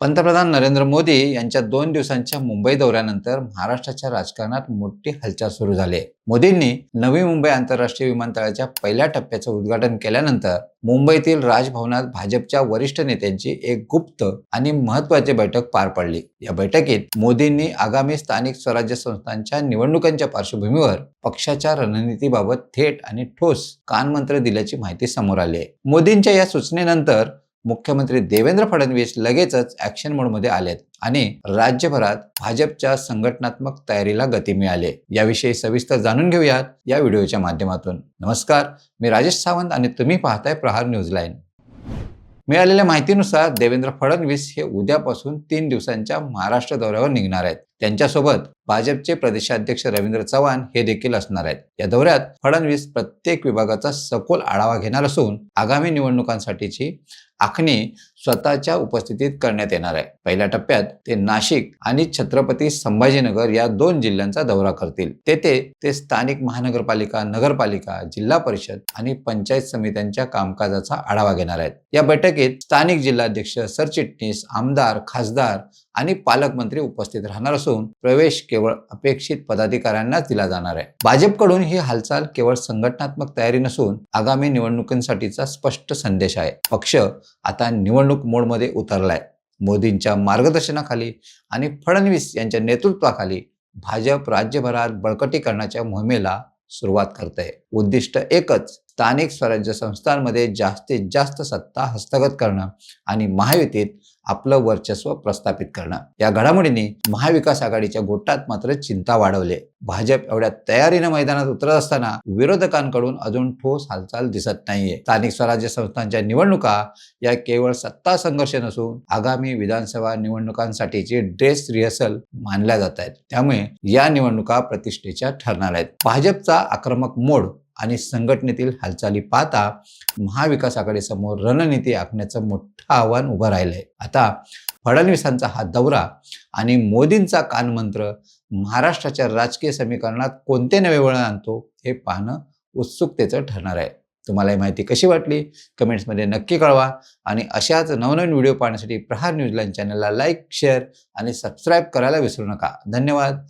पंतप्रधान नरेंद्र मोदी यांच्या दोन दिवसांच्या मुंबई दौऱ्यानंतर महाराष्ट्राच्या राजकारणात मोठी हालचाल सुरू झाली आहे. मोदींनी नवी मुंबई आंतरराष्ट्रीय विमानतळाच्या पहिल्या टप्प्याचं उद्घाटन केल्यानंतर मुंबईतील राजभवनात भाजपच्या वरिष्ठ नेत्यांची एक गुप्त आणि महत्वाची बैठक पार पडली या बैठकीत मोदींनी आगामी स्थानिक स्वराज्य संस्थांच्या निवडणुकांच्या पार्श्वभूमीवर पक्षाच्या रणनीतीबाबत थेट आणि ठोस कानमंत्र दिल्याची माहिती समोर आली आहे मोदींच्या या सूचनेनंतर मुख्यमंत्री देवेंद्र फडणवीस लगेचच ऍक्शन मोडमध्ये आलेत आणि राज्यभरात भाजपच्या संघटनात्मक तयारीला गती मिळाली. आहे. याविषयी सविस्तर जाणून घेऊयात या व्हिडिओच्या माध्यमातून. नमस्कार मी राजेश सावंत आणि तुम्ही पाहताय प्रहार न्यूज लाईन. मिळालेल्या माहितीनुसार देवेंद्र फडणवीस हे उद्यापासून तीन दिवसांच्या महाराष्ट्र दौऱ्यावर निघणार आहेत. त्यांच्यासोबत भाजपचे प्रदेशाध्यक्ष रवींद्र चव्हाण हे देखील असणार आहेत. या दौऱ्यात फडणवीस प्रत्येक विभागाचा सखोल आढावा घेणार असून आगामी निवडणुकांसाठीची आखणी स्वतःच्या उपस्थितीत करण्यात येणार आहे. पहिल्या टप्प्यात ते नाशिक आणि छत्रपती संभाजीनगर या दोन जिल्ह्यांचा दौरा करतील. तेथे ते स्थानिक महानगरपालिका नगरपालिका जिल्हा परिषद आणि पंचायत समित्यांच्या कामकाजाचा आढावा घेणार आहेत. या बैठकीत स्थानिक जिल्हाध्यक्ष सरचिटणीस आमदार खासदार आणि पालकमंत्री उपस्थित राहणार असून प्रवेश केवळ अपेक्षित पदाधिकाऱ्यांनाच दिला जाणार आहे. भाजपकडून ही हालचाल केवळ संघटनात्मक तयारी नसून आगामी निवडणुकींसाठीचा स्पष्ट संदेश आहे. पक्ष आता निवडणूक मोडमध्ये उतरलाय. मोदींच्या मार्गदर्शनाखाली आणि फडणवीस यांच्या नेतृत्वाखाली भाजप राज्यभरात बळकटीकरणाच्या मोहिमेला सुरुवात करते उद्दिष्ट एकच स्थानिक स्वराज्य संस्थांमध्ये जास्तीत जास्त सत्ता हस्तगत करणं आणि महायुतीत आपलं वर्चस्व प्रस्थापित करणं. या घडामोडींनी महाविकास आघाडीच्या गोटात मात्र चिंता वाढवले. भाजप एवढ्या तयारीनं मैदानात उतरत असताना विरोधकांकडून अजून ठोस हालचाल दिसत नाहीये. स्थानिक स्वराज्य संस्थांच्या निवडणुका या केवळ सत्ता संघर्ष नसून आगामी विधानसभा निवडणुकांसाठीची ड्रेस रिहर्सल मानल्या जात आहेत. त्यामुळे या निवडणुका प्रतिष्ठेच्या ठरणार आहेत. भाजपचा आक्रमक मोड आणि संघटनेतील हालचाली पाहता महाविकास आघाडीसमोर रणनीती आखण्याचं मोठं आव्हान उभं राहिलंय. आता फडणवीसांचा हा दौरा आणि मोदींचा कानमंत्र महाराष्ट्राच्या राजकीय समीकरणात कोणते नवे वळण आणतो हे पाहणं उत्सुकतेचं ठरणार आहे. तुम्हाला ही माहिती कशी वाटली? कमेंट्समध्ये नक्की कळवा आणि अशाच नवनवीन व्हिडिओ पाहण्यासाठी प्रहार न्यूज चॅनलला लाईक शेअर आणि सबस्क्राईब करायला विसरू नका. धन्यवाद.